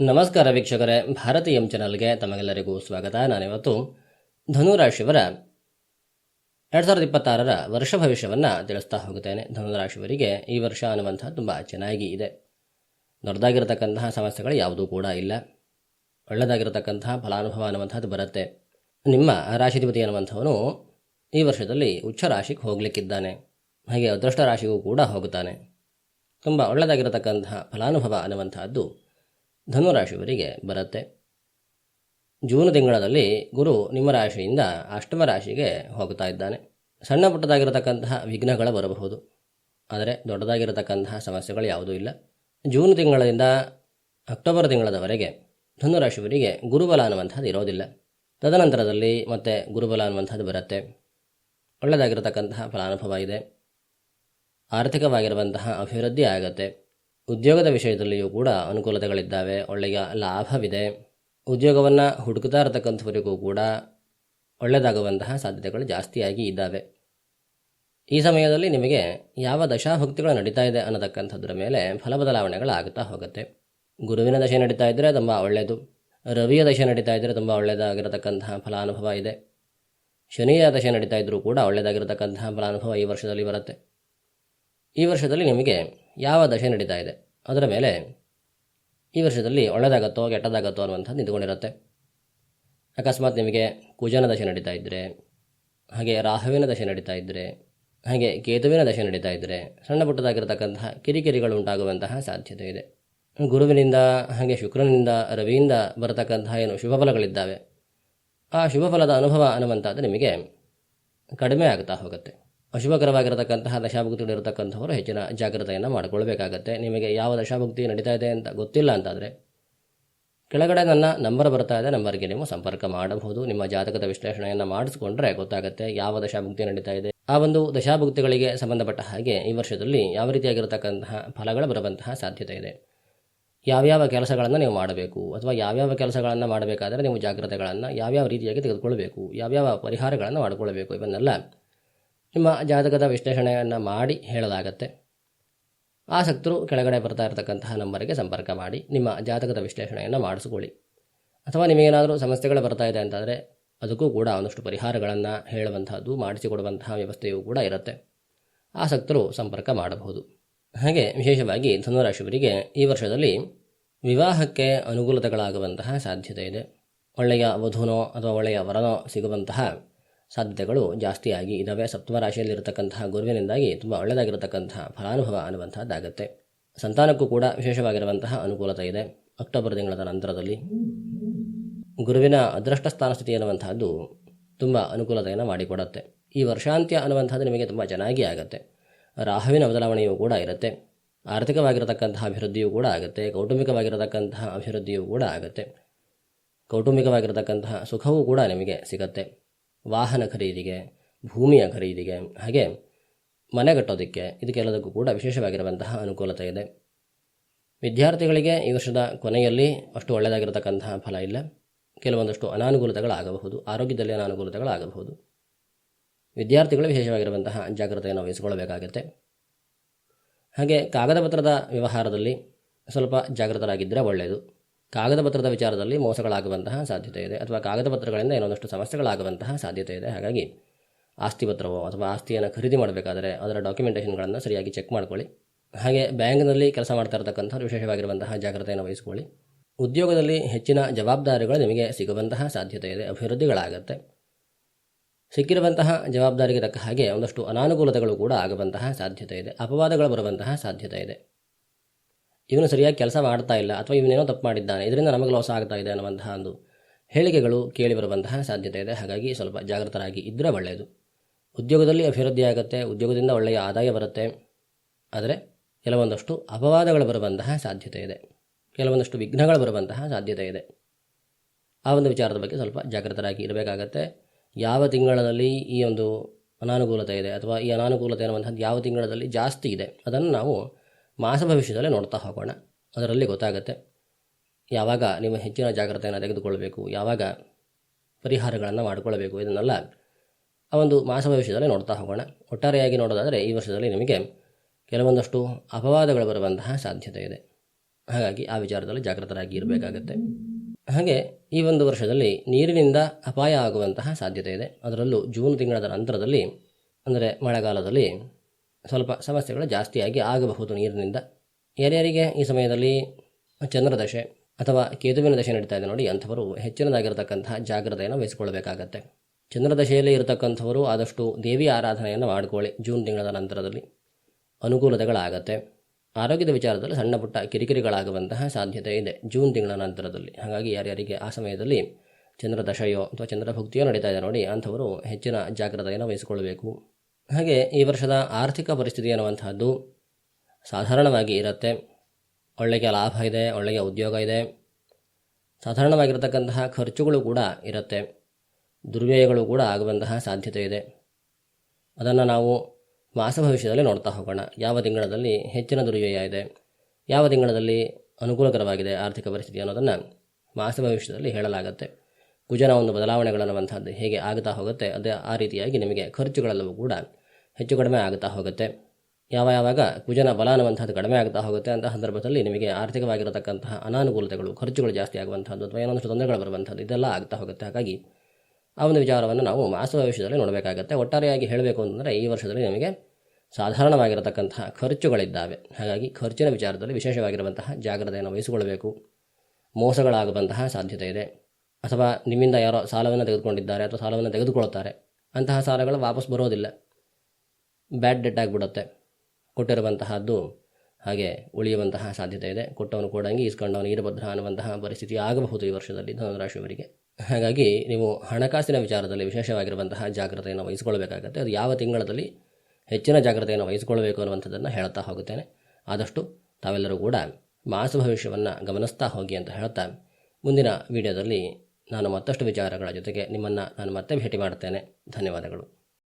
ನಮಸ್ಕಾರ ವೀಕ್ಷಕರೇ ಭಾರತೀಯಂ ಚಾನಲ್ಗೆ ತಮಗೆಲ್ಲರಿಗೂ ಸ್ವಾಗತ. ನಾನಿವತ್ತು ಧನುರಾಶಿಯವರ ಎರಡು ಸಾವಿರದ ಇಪ್ಪತ್ತಾರರ ವರ್ಷ ಭವಿಷ್ಯವನ್ನು ತಿಳಿಸ್ತಾ ಹೋಗುತ್ತೇನೆ. ಧನುರಾಶಿಯವರಿಗೆ ಈ ವರ್ಷ ಅನ್ನುವಂಥ ತುಂಬ ಚೆನ್ನಾಗಿ ಇದೆ. ದೊಡ್ಡದಾಗಿರತಕ್ಕಂತಹ ಸಮಸ್ಯೆಗಳು ಯಾವುದೂ ಕೂಡ ಇಲ್ಲ. ಒಳ್ಳೆಯದಾಗಿರತಕ್ಕಂತಹ ಫಲಾನುಭವ ಅನ್ನುವಂಥದ್ದು ಬರುತ್ತೆ. ನಿಮ್ಮ ರಾಶಿಧಿಪತಿ ಅನ್ನುವಂಥವನು ಈ ವರ್ಷದಲ್ಲಿ ಉಚ್ಚ ರಾಶಿಗೆ ಹೋಗಲಿಕ್ಕಿದ್ದಾನೆ. ಹಾಗೆ ಅದೃಷ್ಟ ರಾಶಿಗೂ ಕೂಡ ಹೋಗುತ್ತಾನೆ. ತುಂಬ ಒಳ್ಳೆಯದಾಗಿರತಕ್ಕಂತಹ ಫಲಾನುಭವ ಅನ್ನುವಂತಹದ್ದು ಧನುರಾಶಿಯವರಿಗೆ ಬರುತ್ತೆ. ಜೂನ್ ತಿಂಗಳಲ್ಲಿ ಗುರು ನಿಮ್ಮ ರಾಶಿಯಿಂದ ಅಷ್ಟಮ ರಾಶಿಗೆ ಹೋಗ್ತಾ ಇದ್ದಾನೆ. ಸಣ್ಣ ಪುಟ್ಟದಾಗಿರತಕ್ಕಂತಹ ವಿಘ್ನಗಳು ಬರಬಹುದು. ಆದರೆ ದೊಡ್ಡದಾಗಿರತಕ್ಕಂತಹ ಸಮಸ್ಯೆಗಳು ಯಾವುದೂ ಇಲ್ಲ. ಜೂನ್ ತಿಂಗಳಿಂದ ಅಕ್ಟೋಬರ್ ತಿಂಗಳದವರೆಗೆ ಧನುರಾಶಿಯವರಿಗೆ ಗುರುಬಲ ಅನ್ನುವಂಥದ್ದು ಇರೋದಿಲ್ಲ. ತದನಂತರದಲ್ಲಿ ಮತ್ತೆ ಗುರುಬಲ ಅನ್ನುವಂಥದ್ದು ಬರುತ್ತೆ. ಒಳ್ಳೆಯದಾಗಿರತಕ್ಕಂತಹ ಫಲಾನುಭವ ಇದೆ. ಆರ್ಥಿಕವಾಗಿರುವಂತಹ ಅಭಿವೃದ್ಧಿ ಆಗುತ್ತೆ. ಉದ್ಯೋಗದ ವಿಷಯದಲ್ಲಿಯೂ ಕೂಡ ಅನುಕೂಲತೆಗಳಿದ್ದಾವೆ, ಒಳ್ಳೆಯ ಲಾಭವಿದೆ. ಉದ್ಯೋಗವನ್ನು ಹುಡುಕ್ತಾ ಇರತಕ್ಕಂಥವರಿಗೂ ಕೂಡ ಒಳ್ಳೆಯದಾಗುವಂತಹ ಸಾಧ್ಯತೆಗಳು ಜಾಸ್ತಿಯಾಗಿ ಇದ್ದಾವೆ. ಈ ಸಮಯದಲ್ಲಿ ನಿಮಗೆ ಯಾವ ದಶಾಭಕ್ತಿಗಳು ನಡೀತಾ ಇದೆ ಅನ್ನತಕ್ಕಂಥದ್ರ ಮೇಲೆ ಫಲ ಬದಲಾವಣೆಗಳಾಗುತ್ತಾ ಹೋಗುತ್ತೆ. ಗುರುವಿನ ದಶೆ ನಡೀತಾ ಇದ್ದರೆ ತುಂಬ ಒಳ್ಳೆಯದು ರವಿಯ ದಶೆ ನಡೀತಾ ಇದ್ದರೆ ತುಂಬ ಒಳ್ಳೆಯದಾಗಿರತಕ್ಕಂತಹ ಫಲಾನುಭವ ಇದೆ. ಶನಿಯ ದಶೆ ನಡೀತಾ ಇದ್ದರೂ ಕೂಡ ಒಳ್ಳೆಯದಾಗಿರತಕ್ಕಂತಹ ಫಲಾನುಭವ ಈ ವರ್ಷದಲ್ಲಿ ಬರುತ್ತೆ. ಈ ವರ್ಷದಲ್ಲಿ ನಿಮಗೆ ಯಾವ ದಶೆ ನಡೀತಾ ಇದೆ? ಅದರ ಮೇಲೆ ಈ ವರ್ಷದಲ್ಲಿ ಒಳ್ಳೆಯದಾಗತ್ತೋ, ಕೆಟ್ಟದಾಗತ್ತೋ ಅನ್ನುವಂಥದ್ದು ನಿಂತ್ಕೊಂಡಿರುತ್ತೆ. ಅಕಸ್ಮಾತ್ ನಿಮಗೆ ಕುಜನ ದಶೆ ನಡೀತಾ ಇದ್ದರೆ ಹಾಗೆ ರಾಹುವಿನ ದಶೆ ನಡೀತಾ ಇದ್ದರೆ ಹಾಗೆ ಕೇತುವಿನ ದಶೆ ನಡೀತಾ ಇದ್ದರೆ ಸಣ್ಣ ಪುಟ್ಟದಾಗಿರತಕ್ಕಂತಹ ಕಿರಿಕಿರಿಗಳು ಉಂಟಾಗುವಂತಹ ಸಾಧ್ಯತೆ ಇದೆ. ಗುರುವಿನಿಂದ, ಹಾಗೆ ಶುಕ್ರನಿಂದ, ರವಿಯಿಂದ ಬರತಕ್ಕಂತಹ ಏನು ಶುಭ ಫಲಗಳಿದ್ದಾವೆ, ಆ ಶುಭ ಫಲದ ಅನುಭವ ಅನ್ನುವಂಥದ್ದು ನಿಮಗೆ ಕಡಿಮೆ ಆಗ್ತಾ ಹೋಗುತ್ತೆ. ಅಶುಭಕರವಾಗಿರತಕ್ಕಂತಹ ದಶಾಭುಕ್ತಿಗಳಿರತಕ್ಕಂಥವರು ಹೆಚ್ಚಿನ ಜಾಗ್ರತೆಯನ್ನು ಮಾಡಿಕೊಳ್ಬೇಕಾಗತ್ತೆ. ನಿಮಗೆ ಯಾವ ದಶಾಭುಕ್ತಿ ನಡೀತಾ ಇದೆ ಅಂತ ಗೊತ್ತಿಲ್ಲ ಅಂತಾದರೆ, ಕೆಳಗಡೆ ನನ್ನ ನಂಬರ್ ಬರ್ತಾ ಇದೆ, ನಂಬರ್ಗೆ ನೀವು ಸಂಪರ್ಕ ಮಾಡಬಹುದು. ನಿಮ್ಮ ಜಾತಕದ ವಿಶ್ಲೇಷಣೆಯನ್ನು ಮಾಡಿಸ್ಕೊಂಡ್ರೆ ಗೊತ್ತಾಗುತ್ತೆ ಯಾವ ದಶಾಭುಕ್ತಿ ನಡೀತಾ ಇದೆ ಆ ಒಂದು ದಶಾಭುಕ್ತಿಗಳಿಗೆ ಸಂಬಂಧಪಟ್ಟ ಹಾಗೆ ಈ ವರ್ಷದಲ್ಲಿ ಯಾವ ರೀತಿಯಾಗಿರತಕ್ಕಂತಹ ಫಲಗಳು ಬರುವಂತಹ ಸಾಧ್ಯತೆ ಇದೆ. ಯಾವ್ಯಾವ ಕೆಲಸಗಳನ್ನು ನೀವು ಮಾಡಬೇಕು ಅಥವಾ ಯಾವ್ಯಾವ ಕೆಲಸಗಳನ್ನು ಮಾಡಬೇಕಾದರೆ ನೀವು ಜಾಗ್ರತೆಗಳನ್ನು ಯಾವ್ಯಾವ ರೀತಿಯಾಗಿ ತೆಗೆದುಕೊಳ್ಬೇಕು, ಯಾವ್ಯಾವ ಪರಿಹಾರಗಳನ್ನು ಮಾಡಿಕೊಳ್ಬೇಕು ಇವನ್ನೆಲ್ಲ ನಿಮ್ಮ ಜಾತಕದ ವಿಶ್ಲೇಷಣೆಯನ್ನು ಮಾಡಿ ಹೇಳಲಾಗತ್ತೆ. ಆಸಕ್ತರು ಕೆಳಗಡೆ ಬರ್ತಾ ಇರತಕ್ಕಂತಹ ನಂಬರಿಗೆ ಸಂಪರ್ಕ ಮಾಡಿ, ನಿಮ್ಮ ಜಾತಕದ ವಿಶ್ಲೇಷಣೆಯನ್ನು ಮಾಡಿಸ್ಕೊಳ್ಳಿ. ಅಥವಾ ನಿಮಗೇನಾದರೂ ಸಮಸ್ಯೆಗಳು ಬರ್ತಾ ಇದೆ ಅಂತಾದರೆ ಅದಕ್ಕೂ ಕೂಡ ಒಂದಷ್ಟು ಪರಿಹಾರಗಳನ್ನು ಹೇಳುವಂತಹದ್ದು, ಮಾಡಿಸಿಕೊಡುವಂತಹ ವ್ಯವಸ್ಥೆಯೂ ಕೂಡ ಇರುತ್ತೆ. ಆಸಕ್ತರು ಸಂಪರ್ಕ ಮಾಡಬಹುದು. ಹಾಗೆ ವಿಶೇಷವಾಗಿ ಧನುರಾಶಿಯವರಿಗೆ ಈ ವರ್ಷದಲ್ಲಿ ವಿವಾಹಕ್ಕೆ ಅನುಕೂಲತೆಗಳಾಗುವಂತಹ ಸಾಧ್ಯತೆ ಇದೆ. ಒಳ್ಳೆಯ ವಧುನೋ ಅಥವಾ ಒಳ್ಳೆಯ ವರನೋ ಸಿಗುವಂತಹ ಸಾಧ್ಯತೆಗಳು ಜಾಸ್ತಿಯಾಗಿ ಇದ್ದಾವೆ ಸಪ್ತಮ ರಾಶಿಯಲ್ಲಿರತಕ್ಕಂತಹ ಗುರುವಿನಿಂದಾಗಿ ತುಂಬ ಒಳ್ಳೆಯದಾಗಿರತಕ್ಕಂತಹ ಫಲಾನುಭವ ಅನ್ನುವಂಥದ್ದಾಗುತ್ತೆ ಸಂತಾನಕ್ಕೂ ಕೂಡ ವಿಶೇಷವಾಗಿರುವಂತಹ ಅನುಕೂಲತೆ ಇದೆ. ಅಕ್ಟೋಬರ್ ತಿಂಗಳ ನಂತರದಲ್ಲಿ ಗುರುವಿನ ಅದೃಷ್ಟ ಸ್ಥಾನ ಸ್ಥಿತಿ ಅನ್ನುವಂಥದ್ದು ತುಂಬ ಅನುಕೂಲತೆಯನ್ನು ಮಾಡಿಕೊಡುತ್ತೆ. ಈ ವರ್ಷಾಂತ್ಯ ಅನ್ನುವಂಥದ್ದು ನಿಮಗೆ ತುಂಬ ಚೆನ್ನಾಗಿ ಆಗುತ್ತೆ. ರಾಹುವಿನ ಬದಲಾವಣೆಯೂ ಕೂಡ ಇರುತ್ತೆ. ಆರ್ಥಿಕವಾಗಿರತಕ್ಕಂತಹ ಅಭಿವೃದ್ಧಿಯೂ ಕೂಡ ಆಗುತ್ತೆ. ಕೌಟುಂಬಿಕವಾಗಿರತಕ್ಕಂತಹ ಅಭಿವೃದ್ಧಿಯೂ ಕೂಡ ಆಗುತ್ತೆ. ಕೌಟುಂಬಿಕವಾಗಿರತಕ್ಕಂತಹ ಸುಖವೂ ಕೂಡ ನಿಮಗೆ ಸಿಗತ್ತೆ. ವಾಹನ ಖರೀದಿಗೆ, ಭೂಮಿಯ ಖರೀದಿಗೆ, ಹಾಗೆ ಮನೆ ಕಟ್ಟೋದಕ್ಕೆ ಇದಕ್ಕೆಲ್ಲದಕ್ಕೂ ಕೂಡ ವಿಶೇಷವಾಗಿರುವಂತಹ ಅನುಕೂಲತೆ ಇದೆ. ವಿದ್ಯಾರ್ಥಿಗಳಿಗೆ ಈ ವರ್ಷದ ಕೊನೆಯಲ್ಲಿ ಅಷ್ಟು ಒಳ್ಳೆಯದಾಗಿರತಕ್ಕಂತಹ ಫಲ ಇಲ್ಲ. ಕೆಲವೊಂದಷ್ಟು ಅನಾನುಕೂಲತೆಗಳಾಗಬಹುದು. ಆರೋಗ್ಯದಲ್ಲಿ ಅನಾನುಕೂಲತೆಗಳಾಗಬಹುದು. ವಿದ್ಯಾರ್ಥಿಗಳು ವಿಶೇಷವಾಗಿರುವಂತಹ ಜಾಗ್ರತೆಯನ್ನು ವಹಿಸಿಕೊಳ್ಳಬೇಕಾಗುತ್ತೆ. ಹಾಗೆ ಕಾಗದ ಪತ್ರದ ವ್ಯವಹಾರದಲ್ಲಿ ಸ್ವಲ್ಪ ಜಾಗೃತರಾಗಿದ್ದರೆ ಒಳ್ಳೆಯದು. ಕಾಗದ ಪತ್ರದ ವಿಚಾರದಲ್ಲಿ ಮೋಸಗಳಾಗುವಂತಹ ಸಾಧ್ಯತೆ ಇದೆ. ಅಥವಾ ಕಾಗದ ಪತ್ರಗಳಿಂದ ಏನೊಂದಷ್ಟು ಸಮಸ್ಯೆಗಳಾಗುವಂತಹ ಸಾಧ್ಯತೆ ಇದೆ. ಹಾಗಾಗಿ ಆಸ್ತಿ ಪತ್ರವೋ ಅಥವಾ ಆಸ್ತಿಯನ್ನು ಖರೀದಿ ಮಾಡಬೇಕಾದರೆ ಅದರ ಡಾಕ್ಯುಮೆಂಟೇಷನ್ಗಳನ್ನು ಸರಿಯಾಗಿ ಚೆಕ್ ಮಾಡ್ಕೊಳ್ಳಿ. ಹಾಗೆ ಬ್ಯಾಂಕ್ನಲ್ಲಿ ಕೆಲಸ ಮಾಡ್ತಾ ಇರತಕ್ಕಂಥವ್ರು ವಿಶೇಷವಾಗಿರುವಂತಹ ಜಾಗ್ರತೆಯನ್ನು ವಹಿಸಿಕೊಳ್ಳಿ. ಉದ್ಯೋಗದಲ್ಲಿ ಹೆಚ್ಚಿನ ಜವಾಬ್ದಾರಿಗಳು ನಿಮಗೆ ಸಿಗುವಂತಹ ಸಾಧ್ಯತೆ ಇದೆ. ಅಭಿವೃದ್ಧಿಗಳಾಗತ್ತೆ. ಸಿಕ್ಕಿರುವಂತಹ ಜವಾಬ್ದಾರಿಗೆ ತಕ್ಕ ಹಾಗೆ ಒಂದಷ್ಟು ಅನಾನುಕೂಲತೆಗಳು ಕೂಡ ಆಗುವಂತಹ ಸಾಧ್ಯತೆ ಇದೆ. ಅಪವಾದಗಳು ಬರುವಂತಹ ಸಾಧ್ಯತೆ ಇದೆ. ಇವನು ಸರಿಯಾಗಿ ಕೆಲಸ ಮಾಡ್ತಾ ಇಲ್ಲ ಅಥವಾ ಇವನೇನೋ ತಪ್ಪು ಮಾಡಿದ್ದಾನೆ, ಇದರಿಂದ ನಮಗೆ ಲಾಸ್ ಆಗ್ತಾ ಇದೆ ಅನ್ನುವಂತಹ ಒಂದು ಹೇಳಿಕೆಗಳು ಕೇಳಿ ಬರುವಂತಹ ಸಾಧ್ಯತೆ ಇದೆ. ಹಾಗಾಗಿ ಸ್ವಲ್ಪ ಜಾಗೃತರಾಗಿ ಇದ್ದರೆ ಒಳ್ಳೆಯದು ಉದ್ಯೋಗದಲ್ಲಿ ಅಭಿವೃದ್ಧಿ ಆಗುತ್ತೆ, ಉದ್ಯೋಗದಿಂದ ಒಳ್ಳೆಯ ಆದಾಯ ಬರುತ್ತೆ, ಆದರೆ ಕೆಲವೊಂದಷ್ಟು ಅಪವಾದಗಳು ಬರುವಂತಹ ಸಾಧ್ಯತೆ ಇದೆ. ಕೆಲವೊಂದಷ್ಟು ವಿಘ್ನಗಳು ಬರುವಂತಹ ಸಾಧ್ಯತೆ ಇದೆ. ಆ ಒಂದು ವಿಚಾರದ ಬಗ್ಗೆ ಸ್ವಲ್ಪ ಜಾಗೃತರಾಗಿ ಇರಬೇಕಾಗತ್ತೆ. ಯಾವ ತಿಂಗಳಲ್ಲಿ ಈ ಒಂದು ಅನಾನುಕೂಲತೆ ಇದೆ ಅಥವಾ ಈ ಅನಾನುಕೂಲತೆ ಅನ್ನುವಂಥದ್ದು ಯಾವ ತಿಂಗಳಲ್ಲಿ ಜಾಸ್ತಿ ಇದೆ, ಅದನ್ನು ನಾವು ಮಾಸ ಭವಿಷ್ಯದಲ್ಲೇ ನೋಡ್ತಾ ಹೋಗೋಣ. ಅದರಲ್ಲಿ ಗೊತ್ತಾಗುತ್ತೆ. ಯಾವಾಗ ನೀವು ಹೆಚ್ಚಿನ ಜಾಗ್ರತೆಯನ್ನು ತೆಗೆದುಕೊಳ್ಬೇಕು, ಯಾವಾಗ ಪರಿಹಾರಗಳನ್ನು ಮಾಡಿಕೊಳ್ಬೇಕು, ಇದನ್ನೆಲ್ಲ ಆ ಒಂದು ಮಾಸ ಭವಿಷ್ಯದಲ್ಲೇ ನೋಡ್ತಾ ಹೋಗೋಣ. ಒಟ್ಟಾರೆಯಾಗಿ ನೋಡೋದಾದರೆ ಈ ವರ್ಷದಲ್ಲಿ ನಿಮಗೆ ಕೆಲವೊಂದಷ್ಟು ಅಪವಾದಗಳು ಬರುವಂತಹ ಸಾಧ್ಯತೆ ಇದೆ. ಹಾಗಾಗಿ ಆ ವಿಚಾರದಲ್ಲಿ ಜಾಗೃತರಾಗಿ ಇರಬೇಕಾಗತ್ತೆ. ಹಾಗೆ ಈ ಒಂದು ವರ್ಷದಲ್ಲಿ ನೀರಿನಿಂದ ಅಪಾಯ ಆಗುವಂತಹ ಸಾಧ್ಯತೆ ಇದೆ. ಅದರಲ್ಲೂ ಜೂನ್ ತಿಂಗಳ ನಂತರದಲ್ಲಿ, ಅಂದರೆ ಮಳೆಗಾಲದಲ್ಲಿ ಸ್ವಲ್ಪ ಸಮಸ್ಯೆಗಳು ಜಾಸ್ತಿಯಾಗಿ ಆಗಬಹುದು ನೀರಿನಿಂದ. ಯಾರ್ಯಾರಿಗೆ ಈ ಸಮಯದಲ್ಲಿ ಚಂದ್ರದಶೆ ಅಥವಾ ಕೇತುವಿನ ದಶೆ ನಡೀತಾ ಇದೆ ನೋಡಿ, ಅಂಥವರು ಹೆಚ್ಚಿನದಾಗಿರತಕ್ಕಂತಹ ಜಾಗ್ರತೆಯನ್ನು ವಹಿಸಿಕೊಳ್ಳಬೇಕಾಗತ್ತೆ. ಚಂದ್ರದಶೆಯಲ್ಲಿ ಇರತಕ್ಕಂಥವರು ಆದಷ್ಟು ದೇವಿ ಆರಾಧನೆಯನ್ನು ಮಾಡಿಕೊಳ್ಳಿ ಜೂನ್ ತಿಂಗಳ ನಂತರದಲ್ಲಿ. ಅನುಕೂಲತೆಗಳಾಗತ್ತೆ. ಆರೋಗ್ಯದ ವಿಚಾರದಲ್ಲಿ ಸಣ್ಣ ಪುಟ್ಟ ಕಿರಿಕಿರಿಗಳಾಗುವಂತಹ ಸಾಧ್ಯತೆ ಇದೆ ಜೂನ್ ತಿಂಗಳ ನಂತರದಲ್ಲಿ. ಹಾಗಾಗಿ ಯಾರ್ಯಾರಿಗೆ ಆ ಸಮಯದಲ್ಲಿ ಚಂದ್ರದಶೆಯೋ ಅಥವಾ ಚಂದ್ರಭಕ್ತಿಯೋ ನಡೀತಾ ಇದೆ ನೋಡಿ, ಅಂಥವರು ಹೆಚ್ಚಿನ ಜಾಗ್ರತೆಯನ್ನು ವಹಿಸಿಕೊಳ್ಳಬೇಕು. ಹಾಗೆ ಈ ವರ್ಷದ ಆರ್ಥಿಕ ಪರಿಸ್ಥಿತಿ ಅನ್ನುವಂಥದ್ದು ಸಾಧಾರಣವಾಗಿ ಇರುತ್ತೆ. ಒಳ್ಳೆಯ ಲಾಭ ಇದೆ ಒಳ್ಳೆಯ ಉದ್ಯೋಗ ಇದೆ. ಸಾಧಾರಣವಾಗಿರತಕ್ಕಂತಹ ಖರ್ಚುಗಳು ಕೂಡ ಇರುತ್ತೆ. ದುರ್ವ್ಯಯಗಳು ಕೂಡ ಆಗುವಂತಹ ಸಾಧ್ಯತೆ ಇದೆ. ಅದನ್ನು ನಾವು ಮಾಸ ಭವಿಷ್ಯದಲ್ಲಿ ನೋಡ್ತಾ ಹೋಗೋಣ. ಯಾವ ತಿಂಗಳಲ್ಲಿ ಹೆಚ್ಚಿನ ದುರ್ವ್ಯಯ ಇದೆ, ಯಾವ ತಿಂಗಳಲ್ಲಿ ಅನುಕೂಲಕರವಾಗಿದೆ ಆರ್ಥಿಕ ಪರಿಸ್ಥಿತಿ ಅನ್ನೋದನ್ನು ಮಾಸ ಭವಿಷ್ಯದಲ್ಲಿ ಹೇಳಲಾಗುತ್ತೆ. ಕುಜನ ಒಂದು ಬದಲಾವಣೆಗಳನ್ನುವಂಥದ್ದು ಹೇಗೆ ಆಗ್ತಾ ಹೋಗುತ್ತೆ, ಅದೇ ಆ ರೀತಿಯಾಗಿ ನಿಮಗೆ ಖರ್ಚುಗಳೆಲ್ಲವೂ ಕೂಡ ಹೆಚ್ಚು ಕಡಿಮೆ ಆಗುತ್ತಾ ಹೋಗುತ್ತೆ. ಯಾವ ಯಾವಾಗ ಕುಜನ ಬಲ ಅನ್ನುವಂಥದ್ದು ಕಡಿಮೆ ಆಗ್ತಾ ಹೋಗುತ್ತೆ ಅಂತಹ ಸಂದರ್ಭದಲ್ಲಿ ನಿಮಗೆ ಆರ್ಥಿಕವಾಗಿರತಕ್ಕಂತಹ ಅನಾನುಕೂಲತೆಗಳು, ಖರ್ಚುಗಳು ಜಾಸ್ತಿ ಆಗುವಂಥದ್ದು ಅಥವಾ ಏನೊಂದಷ್ಟು ತೊಂದರೆಗಳು ಬರುವಂಥದ್ದು ಇದೆಲ್ಲ ಆಗ್ತಾ ಹೋಗುತ್ತೆ. ಹಾಗಾಗಿ ಆ ಒಂದು ವಿಚಾರವನ್ನು ನಾವು ಮಾಸ ಭವಿಷ್ಯದಲ್ಲಿ ನೋಡಬೇಕಾಗತ್ತೆ. ಒಟ್ಟಾರೆಯಾಗಿ ಹೇಳಬೇಕು ಅಂತಂದರೆ ಈ ವರ್ಷದಲ್ಲಿ ನಿಮಗೆ ಸಾಧಾರಣವಾಗಿರತಕ್ಕಂತಹ ಖರ್ಚುಗಳಿದ್ದಾವೆ. ಹಾಗಾಗಿ ಖರ್ಚಿನ ವಿಚಾರದಲ್ಲಿ ವಿಶೇಷವಾಗಿರುವಂತಹ ಜಾಗ್ರತೆಯನ್ನು ವಹಿಸಿಕೊಳ್ಳಬೇಕು. ಮೋಸಗಳಾಗುವಂತಹ ಸಾಧ್ಯತೆ ಇದೆ. ಅಥವಾ ನಿಮ್ಮಿಂದ ಯಾರೋ ಸಾಲವನ್ನು ತೆಗೆದುಕೊಂಡಿದ್ದಾರೆ ಅಥವಾ ಸಾಲವನ್ನು ತೆಗೆದುಕೊಳ್ಳುತ್ತಾರೆ, ಅಂತಹ ಸಾಲಗಳು ವಾಪಸ್ ಬರೋದಿಲ್ಲ. ಬ್ಯಾಡ್ ಡೆಟ್ ಆಗಿಬಿಡುತ್ತೆ. ಕೊಟ್ಟಿರುವಂತಹದ್ದು ಹಾಗೆ ಉಳಿಯುವಂತಹ ಸಾಧ್ಯತೆ ಇದೆ. ಕೊಟ್ಟವನು ಕೊಡಂಗಿ, ಈಸ್ಕೊಂಡವನು ಈರಭದ್ರ ಅನ್ನುವಂತಹ ಪರಿಸ್ಥಿತಿ ಆಗಬಹುದು ಈ ವರ್ಷದಲ್ಲಿ ಧನುರಾಶಿಯವರಿಗೆ. ಹಾಗಾಗಿ ನೀವು ಹಣಕಾಸಿನ ವಿಚಾರದಲ್ಲಿ ವಿಶೇಷವಾಗಿರುವಂತಹ ಜಾಗ್ರತೆಯನ್ನು ವಹಿಸಿಕೊಳ್ಳಬೇಕಾಗುತ್ತೆ. ಅದು ಯಾವ ತಿಂಗಳಲ್ಲಿ ಹೆಚ್ಚಿನ ಜಾಗ್ರತೆಯನ್ನು ವಹಿಸಿಕೊಳ್ಳಬೇಕು ಅನ್ನುವಂಥದ್ದನ್ನು ಹೇಳ್ತಾ ಹೋಗುತ್ತೇನೆ. ಆದಷ್ಟು ತಾವೆಲ್ಲರೂ ಕೂಡ ಮಾಸ ಭವಿಷ್ಯವನ್ನು ಗಮನಿಸ್ತಾ ಹೋಗಿ ಅಂತ ಹೇಳ್ತಾ ಮುಂದಿನ ವಿಡಿಯೋದಲ್ಲಿ ನಾನು ಮತ್ತಷ್ಟು ವಿಚಾರಗಳ ಜೊತೆಗೆ ನಿಮ್ಮನ್ನು ನಾನು ಮತ್ತೆ ಭೇಟಿ ಮಾಡ್ತೇನೆ ಧನ್ಯವಾದಗಳು.